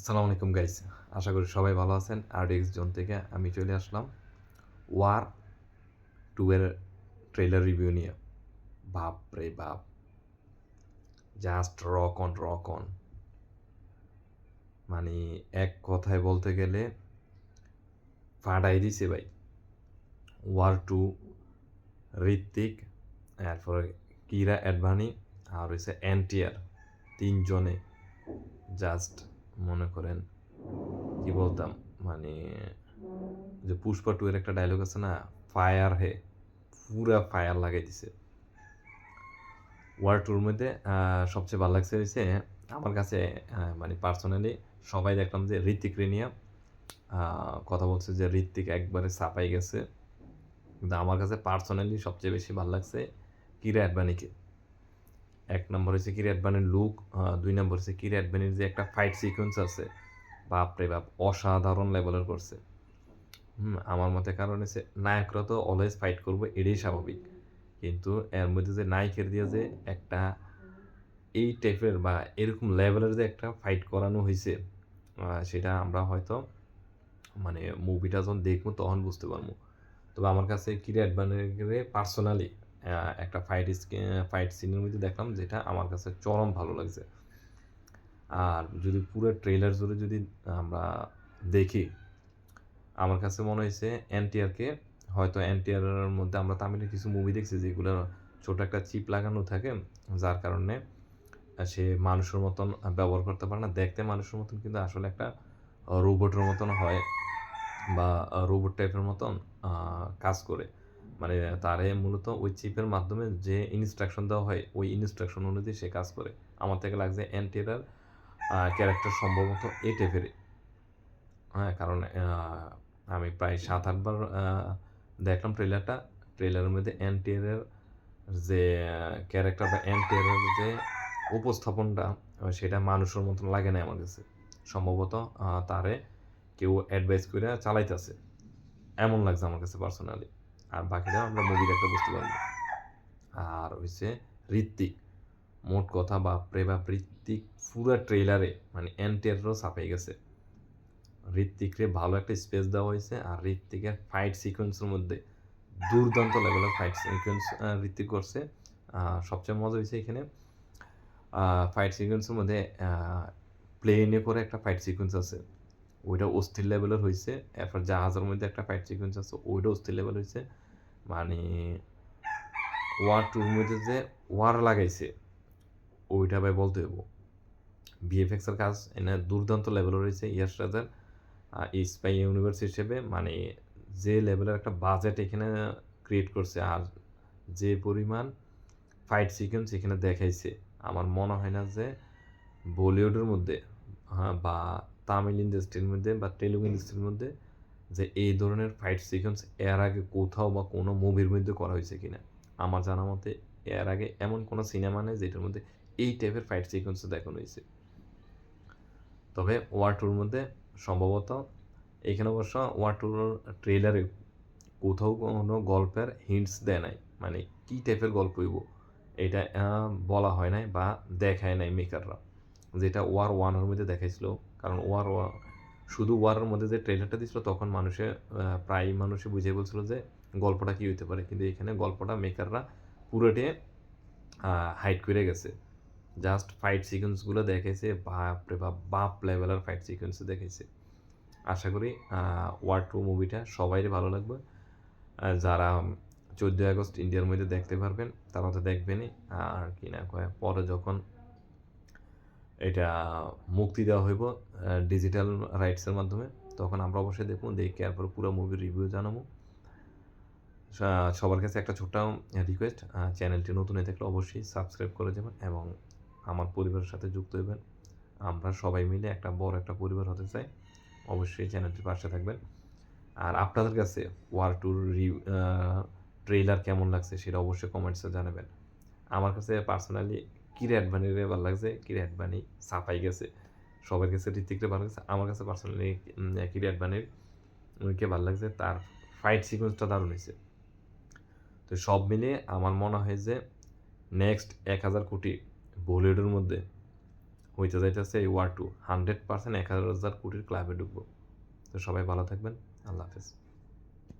আসসালামু আলাইকুম গাইস আশা করি সবাই ভালো আছেন। আরডিএক্স জোন থেকে আমি চলে আসলাম ওয়ার টু এর ট্রেলার রিভিউ নিয়ে। বাপ রে বাপ। Just rock on rock on মানে এক কথায় বলতে গেলে ফাটাই দিছে ভাই। ওয়ার টু ঋত্বিক, এরপরে কিরা অ্যাডভানি, আর হয়েছে এনটিআর তিনজনে। জাস্ট মনে করেন, কি বলতাম মানে যে পুষ্পা টু এর একটা ডায়লগ আছে না ফায়ার হে, পুরা ফায়ার লাগাই দিছে ওয়ার টুর মধ্যে সবচেয়ে ভালো লাগছে হয়েছে আমার কাছে মানে পার্সোনালি সবাই দেখলাম যে ঋত্বিক রেনিয়া কথা বলছে যে ঋত্বিক একবারে সাপাই গেছে। কিন্তু আমার কাছে পার্সোনালি সবচেয়ে বেশি ভালো লাগছে কিরা অ্যাডবানিকে এক নম্বর হচ্ছে কিরি অ্যাডবানের লুক দুই নম্বর হচ্ছে কিরি অ্যাডবানির যে একটা ফাইট সিকোয়েন্স আছে বাপরে বাপ, অসাধারণ লেভেলের করছে। হুম, আমার মতে কারণ হচ্ছে নায়করা তো অলওয়েজ ফাইট করব, এটাই স্বাভাবিক। কিন্তু এর মধ্যে যে নায়কের দিয়ে যে একটা এই টাইপের বা এরকম লেভেলের যে একটা ফাইট করানো হয়েছে সেটা আমরা হয়তো মানে মুভিটা যখন দেখব তখন বুঝতে পারব। তবে আমার কাছে কিরি অ্যাডভানের পার্সোনালি একটা ফাইট ফাইট সিনের মধ্যে দেখলাম যেটা আমার কাছে চরম ভালো লাগছে। আর যদি পুরো ট্রেলার জুড়ে যদি আমরা দেখি, আমার কাছে মনে হয়েছে এনটিআরকে হয়তো এনটিআরের মধ্যে আমরা তামিলের কিছু মুভি দেখছি যেগুলো ছোট একটা চিপ লাগানো থাকে, যার কারণে সে মানুষের মতন ব্যবহার করতে পারে না। দেখতে মানুষের মতন কিন্তু আসলে একটা রোবটের মতন হয় বা রোবট টাইপের মতন কাজ করে। মানে তারে মূলত ওই চিপের মাধ্যমে যে ইনস্ট্রাকশন দেওয়া হয়, ওই ইনস্ট্রাকশন অনুযায়ী সে কাজ করে। আমার থেকে লাগছে অ্যান্টিরার ক্যারেক্টার সম্ভবত এই টাইপেরই হ্যাঁ কারণ আমি প্রায় সাত আটবার দেখলাম ট্রেলারটা ট্রেলারের মধ্যে অ্যান্টিয়ারের যে ক্যারেক্টার বা অ্যান্টিয়ারের যে উপস্থাপনটা, সেটা মানুষের মতন লাগে না আমার কাছে। সম্ভবত তারে কেউ অ্যাডভাইস করে চালাইতেছে। এমন লাগছে আমার কাছে পার্সোনালি আর বাকিটা আমরা মুভি দেখতে বুঝতে পারব। আর হচ্ছে ঋত্বিক। মোট কথা বাপরে বাপ, ঋত্বিক পুরো ট্রেলারে মানে এনটিআরও ছাপাই গেছে। ঋত্বিকরে ভালো একটা স্পেস দেওয়া হয়েছে আর ঋত্বিকের ফাইট সিকোয়েন্সের মধ্যে দুর্দান্ত লেভেলের ফাইট সিকোয়েন্স ঋত্বিক করছে। সবচেয়ে মজা হয়েছে এখানে ফাইট সিকোয়েন্সের মধ্যে প্লেনে করে একটা ফাইট সিকোয়েন্স আছে। ওইটা অস্থির লেভেলের হয়েছে এরপর জাহাজের মধ্যে একটা ফাইট সিকোয়েন্স আছে, ওইটা অস্থির লেভেল হয়েছে মানে ওয়ার টুর মধ্যে যে ওয়ার লাগাইছে, ওইটা ভাই বলতে হইব। ভিএফএক্সের কাজ, এনে দুর্দান্ত লেভেলের রয়েছে ইয়াস রাজার স্পাই ইউনিভার্স হিসেবে। মানে যে লেভেলের একটা বাজেট এখানে ক্রিয়েট করছে, আর যে পরিমাণ ফাইট সিকোয়েন্স এখানে দেখাইছে, আমার মনে হয় না যে বলিউডের মধ্যে হ্যাঁ বা তামিল ইন্ডাস্ট্রির মধ্যে বা তেলুগু ইন্ডাস্ট্রির মধ্যে যে এই ধরনের ফাইট সিকোয়েন্স এর আগে কোথাও বা কোনো মুভির মধ্যে করা হয়েছে কিনা। আমার জানা মতে এর আগে এমন কোনো সিনেমা নেই যেটার মধ্যে এই টাইপের ফাইট সিকোয়েন্স দেখানো হয়েছে। তবে ওয়ার টুর মধ্যে সম্ভবত এখানে অবশ্য ওয়ার টুর ট্রেলারে কোথাও কোনো গল্পের হিন্টস দেয় নাই। মানে কী টাইপের গল্প হইব এটা বলা হয় নাই বা দেখায় নাই মেকাররা যেটা ওয়ার ওয়ানের মধ্যে দেখাইছিল কারণ ওয়ার ওয়া- শুধু ওয়ারের মধ্যে যে ট্রেলারটা দিছিল তখন মানুষে প্রায় মানুষে বুঝে বলছিল যে গল্পটা কী হইতে পারে। কিন্তু এখানে গল্পটা মেকাররা পুরোটে হাইট করে গেছে। জাস্ট ফাইট সিকোয়েন্সগুলো দেখেছে, বাপরে বাপ বাপ লেভেলের ফাইট সিকোয়েন্স দেখেছে। আশা করি ওয়ার টু মুভিটা সবাই ভালো লাগবে। যারা চোদ্দোই আগস্ট ইন্ডিয়ার মধ্যে দেখতে পারবেন, তারা তো দেখবেনই। আর কি না কয়, পরে যখন এটা মুক্তি দেওয়া হইব ডিজিটাল রাইটসের মাধ্যমে। তখন আমরা অবশ্যই দেখব, দেখে এরপর পুরো মুভির রিভিউ জানাব। সবার কাছে একটা ছোট্ট রিকোয়েস্ট চ্যানেলটি নতুন হয়ে থাকলে অবশ্যই সাবস্ক্রাইব করে যাবেন এবং আমার পরিবারের সাথে যুক্ত হইবেন। আমরা সবাই মিলে একটা বড় একটা পরিবার হতে চাই, অবশ্যই চ্যানেলটির পাশে থাকবেন। আর আপনাদের কাছে ওয়ার টুর ট্রেলার কেমন লাগছে সেটা অবশ্যই কমেন্টসে জানাবেন। আমার কাছে পার্সোনালি কিরে অ্যাডভানিরে ভালো লাগছে। কিরে অ্যাডভানি সাফাই গেছে। সবার কাছে ঋতিকরে ভালো লাগছে। আমার কাছে পার্সোনালি কিরে অ্যাডভানির কে ভালো লাগছে? তার ফাইট সিকোয়েন্সটা দারুণ হয়েছে। তো সব মিলিয়ে আমার মনে হয় যে নেক্সট এক হাজার কোটি বলিউডের মধ্যে হইতে যাইতেছে এই ওয়ার টু হান্ড্রেড পার্সেন্ট এক হাজার কোটির ক্লাবে ঢুকবো। তো সবাই ভালো থাকবেন। আল্লাহ হাফেজ।